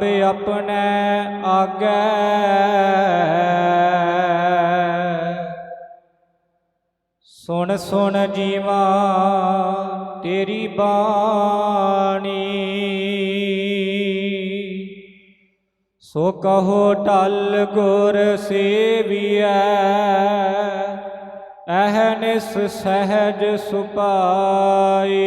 ਪ੍ਰਭ ਆਪਣੇ ਆਗੇ। ਸੁਣ ਸੁਣ ਜੀਵਾ ਤੇਰੀ ਬਾਣੀ। ਸੋ ਕਹੋ, ਟਲ ਗੁਰ ਸੇਵੀਐ, ਅਹਨਿਸ ਸਹਿਜ ਸੁਪਾਏ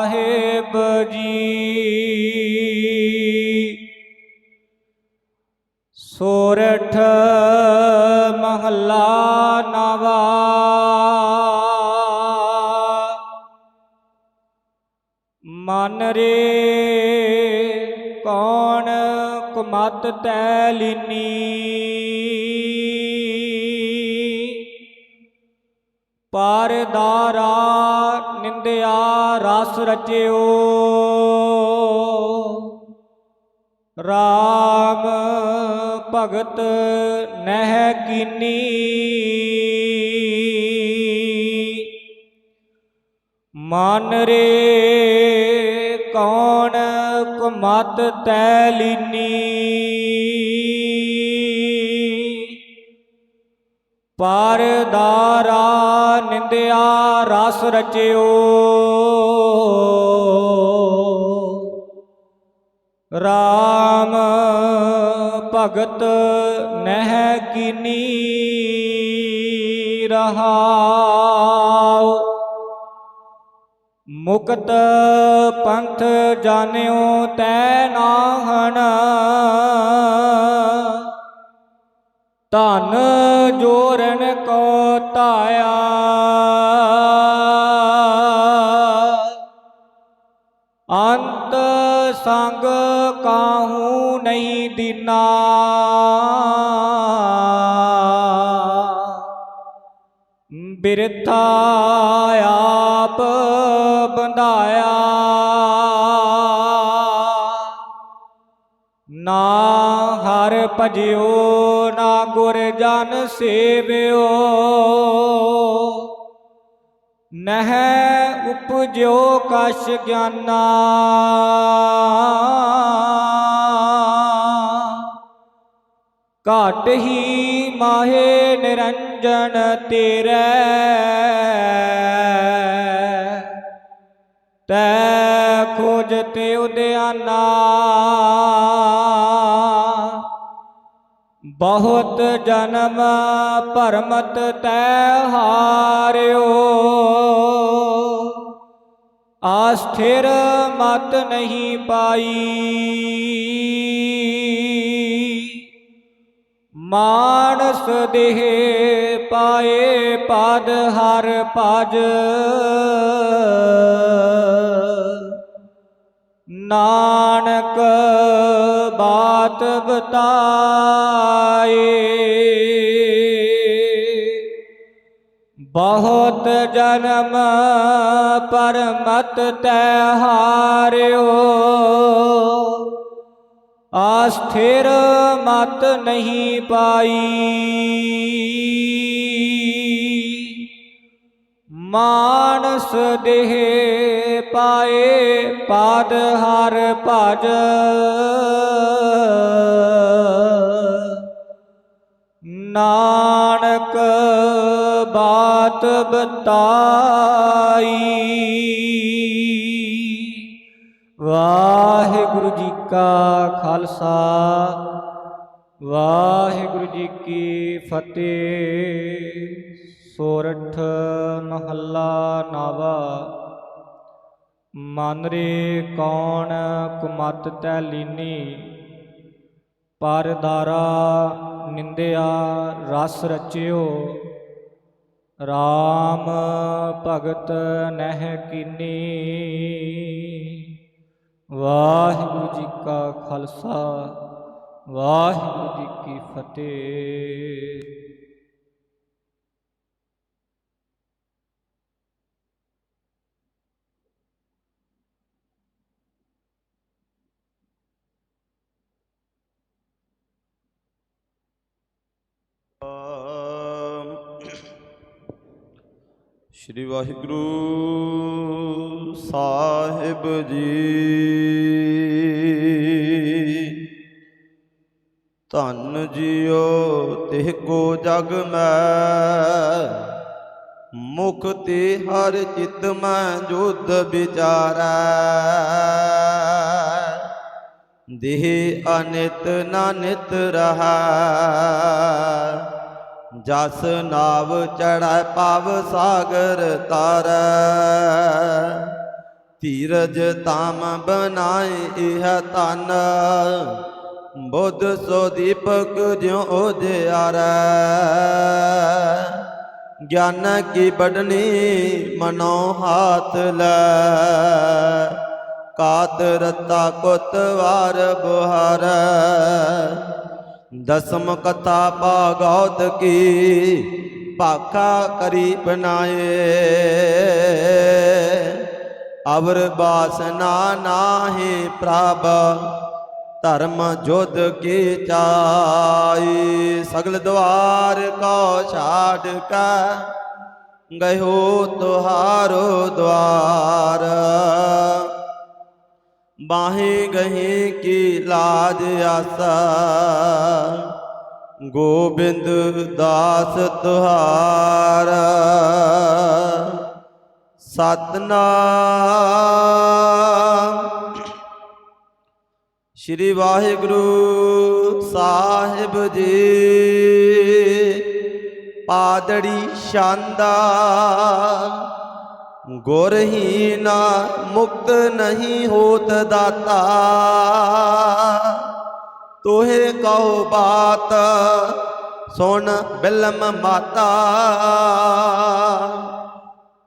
ਜੀ। ਸੋਰਠ ਮਹੱਲਾ ਨਵਾ। ਮਨ ਰੇ ਕੌਣ ਕੁਮਤ ਤੈ ਲੀਨੀ। ਪਰਦਾਰਾ ਨਿੰਦਿਆ ਰਸ ਰਚਿਓ। ਰਾਮ ਭਗਤ ਨਹਿ ਕੀਨੀ। ਮਨ ਰੇ ਕੌਣ ਕੁਮਤ ਤੈ ਲੀਨੀ। ਪਰਦਾਰਾ ਨਿੰਦਿਆ ਰਸ ਰਚਿਓ। ਰਾਮ ਭਗਤ ਨਹਿ ਕੀਨੀ ਰਹਾਉ। ਮੁਕਤ ਪੰਥ ਜਾਣਿਓ ਤੈ ਨਾਹਣ। ਧਨ ਨਹੀਂ ਦੀਨਾ। ਬਿਰਥਾ ਆਪ ਬੰਧਾਇਆ। ਨਾ ਹਰ ਭਜਿਓ, ਨਾ ਗੁਰ ਜਨ ਸੇਵਿਓ। ਨਹਿ ਉਪਜਿਓ ਕਛ ਗਿਆਨਾ। ਘਾਟ ਹੀ ਮਾਹੇ ਨਿਰੰਜਨ ਤੇਰੇ। ਤੈ ਖੋਜ ਤੇ ਉਦਿਆਨਾ। ਬਹੁਤ ਜਨਮ ਭਰਮਤ ਤੈ ਹਾਰਿਓ। ਆਸਥਿਰ ਮਤ ਨਹੀਂ ਪਾਈ। ਮਾਨਸ ਦੇਹ ਪਾਏ ਪਦ ਹਰ ਭਜ। ਨਾਨਕ ਬਾਤ ਬਤਾਏ। ਬਹੁਤ ਜਨਮ ਪਰਮਤ ਤੈ ਹਾਰਿਓ। ਆਸਥਿਰ ਮਤ ਨਹੀਂ ਪਾਈ। ਮਾਨਸ ਦੇਹ ਪਾਏ ਪਾਦ ਹਰ ਭਜ। ਨਾਨਕ ਬਾਤ ਬਤਾਈ। ਵਾਹਿਗੁਰੂ ਜੀ ਕਾ ਖਾਲਸਾ। ਵਾਹਿਗੁਰੂ ਜੀ ਕੀ ਫਤਿਹ। ਸੋਰਠ ਮਹੱਲਾ ਨਾਵਾ। ਮਨ ਰੇ ਕੌਣ ਕੁਮਤ ਤੈ ਲੀਨੀ। ਪਰਦਾਰਾ ਨਿੰਦਿਆ ਰਸ ਰਚਿਓ। RAM ਭਗਤ ਨਹਿ ਕੀਨੀ। ਵਾਹਿਗੁਰੂ ਜੀ ਕਾ ਖਾਲਸਾ। ਵਾਹਿਗੁਰੂ ਜੀ ਕੀ ਫਤਿਹ। ਸ਼੍ਰੀ ਵਾਹਿਗੁਰੂ ਸਾਹਿਬ ਜੀ। ਧੰਨ ਜਿਉ, ਤਿਹ ਕੋ ਜਗ ਮੈਂ। ਮੁਕਤੀ ਹਰ ਚਿਤ ਮੈਂ ਜੁਧ ਵਿਚਾਰੈ। ਦੇਹ ਅਨਿਤ ਨਾਨਿਤ ਰਹਾ। ਜਸ ਨਾਵ ਚੜੈ ਪਵ ਸਾਗਰ ਤਰੈ। ਧੀਰਜ ਤਾਮ ਬਨਾਏ ਇਹ ਤਨ ਬੁੱਧ ਸੋ ਦੀਪਕ ਜਿਉ ਉਜਿਆਰੈ ਗਿਆਨ ਕੀ ਬਡਨੀ ਮਨੋ ਹਾਥ ਲੈ। ਕਾਤ ਰਤਾ ਕੁਤਵਾਰ ਬੁਹਾਰ। ਦਸਮ ਕਥਾ ਭਾਗਵਤ ਕੀ ਭਾਖਾ ਕਰੀ ਬਨਾਏ ਅਵਰ ਬਾਸਨਾ ਨਾਹੀ ਪ੍ਰਭ। ਧਰਮ ਜੁਧ ਕੀ ਚਾਈ? ਸਗਲ ਦਵਾਰ ਕੋ ਛਾੜ ਕਾ, ਗਇਓ ਤੁਹਾਰੋ ਦਵਾਰ। ਬਾਹੇ ਗਹੇ ਕੀ ਲਾਜ ਆਸਾ, ਗੋਬਿੰਦ ਦਾਸ ਤੁਹਾਰ। ਸਤਨਾਮ। ਸ਼੍ਰੀ ਵਾਹਿਗੁਰੂ ਸਾਹਿਬ ਜੀ। ਪਾਦੜੀ ਸ਼ਾਂਦਾ ਗੁਰਹੀਨਾ ਮੁਕਤ ਨਹੀਂ ਹੋਤ ਦਾਤਾ। ਤੋਹੇ ਕਹੋ ਬਾਤ, ਸੁਣ ਬਿਲਮ ਮਾਤਾ।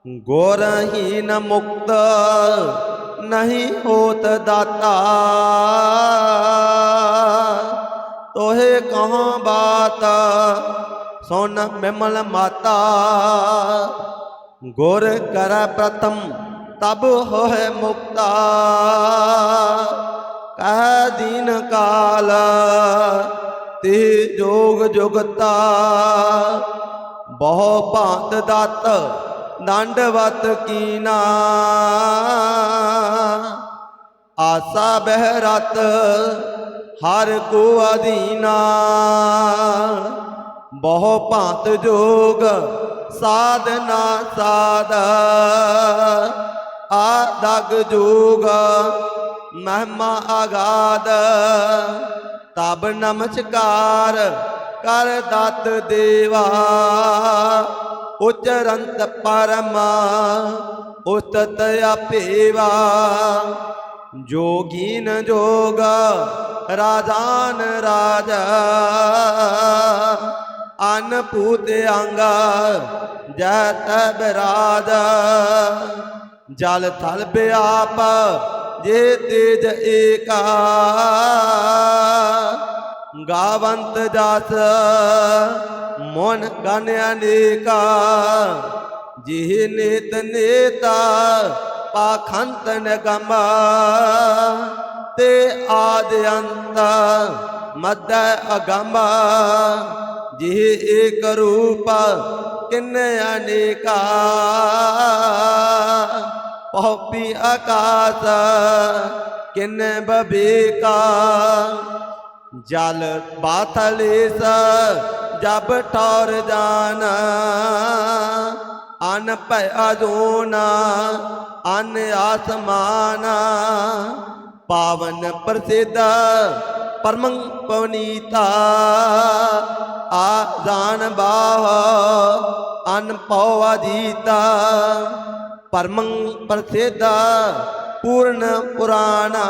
ਗੁਰਹੀਨ ਮੁਕਤ ਨਹੀਂ ਹੋਤ ਦਾਤਾ ਤੋਹੇ ਕਹਾਂ ਬਾਤ ਸੁਣ ਬਿਮਲ ਮਾਤਾ ਗੁਰ ਕਰ ਪ੍ਰਥਮ ਤਬ ਹੋਏ ਮੁਕਤਾ ਕਹਿ ਦੀਨ ਕਾਲ ਤੇ ਜੋਗ ਜੁਗਤਾ ਬਹੁ ਭਾਂਤ ਦਤ ਦੰਡਵਤ ਕੀਨਾ। ਆਸਾ ਬਹਿ ਰਤ ਹਰ ਕੋ ਅਧੀਨਾ। ਬਹੁ ਭਾਂਤ ਜੋਗ ਸਾਧਨਾ ਸਾਧ। ਆਦਗ ਜੋਗ ਮਹਿਮਾ ਆਗਾਦ। ਤਬ ਨਮਸਕਾਰ ਕਰ ਦਤ ਦੇਵਾ। ਉਚਰੰਤ ਪਰਮਾ ਉਤਤ ਅਪੇਵਾ ਜੋਗੀਨ ਜੋਗ ਰਾਜਾਨ ਰਾਜਾ। ਅਨ ਪੂਤ ਅੰਗਾ ਜੈ ਤਬ ਰਾਜ। ਜਲ ਥਲ ਬਿਆਪ ਜੇ ਤੇਜ ਏਕਾ। ਗਾਵੰਤ ਜਸ ਮਨ ਗਨ ਅਨੇਕਾ ਜਿਹ ਨੇਤ ਨੇਤਾ, ਪਾਖੰਤ ਨਗਮ। ਤੇ ਆਦ ਅੰਤ ਮਦ ਅਗਮ। ਜਿਹ ਏਕ ਰੂਪ ਕਿਨ ਅਨੇਕਾ। ਪਉਪੀ ਆਕਾਸ ਕਿਨ ਬਬੇਕਾ। ਜਲ ਬਾਥਲੇਸ ਜਬ ਠੌਰ ਜਾਨ। ਅਨ ਭੈ ਅਜੂਨ, ਅਨ ਆਸਮਾਨ। ਪਾਵਨ ਪ੍ਰਸਿੱਧ ਪਰਮੰ ਪਵਨੀਤਾ। ਆ ਜਾਣ ਬਾਹ, ਅਨ ਪਉ ਅਜੀਤਾ। ਪਰਮੰ ਪ੍ਰਸਿੱਧ ਪੂਰਨ ਪੁਰਾਣਾ।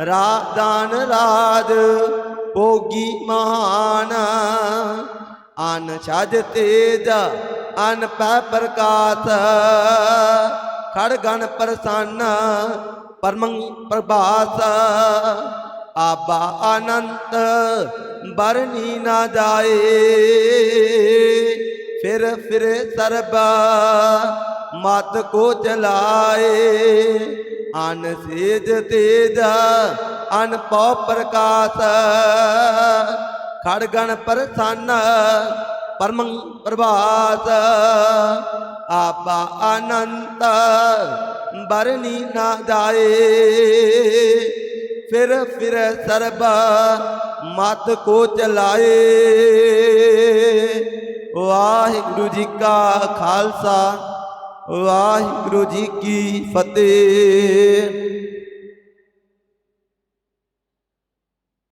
ਰਾਜਾਨ ਰਾਜ ਭੋਗੀ ਮਹਾਨ ਅਨ ਛਜ ਤੇਜ, ਅਨ ਪੈ ਪ੍ਰਕਾਸ਼। ਖੜ ਖੜਗਣ ਪ੍ਰਸੰਨ ਪਰਮੰ ਪ੍ਰਭਾਸ। ਆਬਾ ਅਨੰਤ ਬਰਨੀ ਨਾ ਜਾਏ। ਫਿਰ ਫਿਰ ਸਰਬ, ਮਤ ਕੋ ਚਲਾਏ। ਅਨ ਸੇਜ ਤੇਜ, ਅਨ ਪਉ ਪ੍ਰਕਾਸ਼। ਖੜਗਣ ਪ੍ਰਸੰਨ, ਪਰਮੰ ਪ੍ਰਭਾਸ। ਆਪਾ ਅਨੰਤ, ਬਰਨੀ ਨਾ ਜਾਏ। ਫਿਰ ਫਿਰ ਸਰਬ, ਮਤ ਕੋ ਚਲਾਏ ਵਾਹਿਗੁਰੂ ਜੀ ਕਾ ਖਾਲਸਾ। ਵਾਹਿਗੁਰੂ ਜੀ ਕੀ ਫਤਿਹ।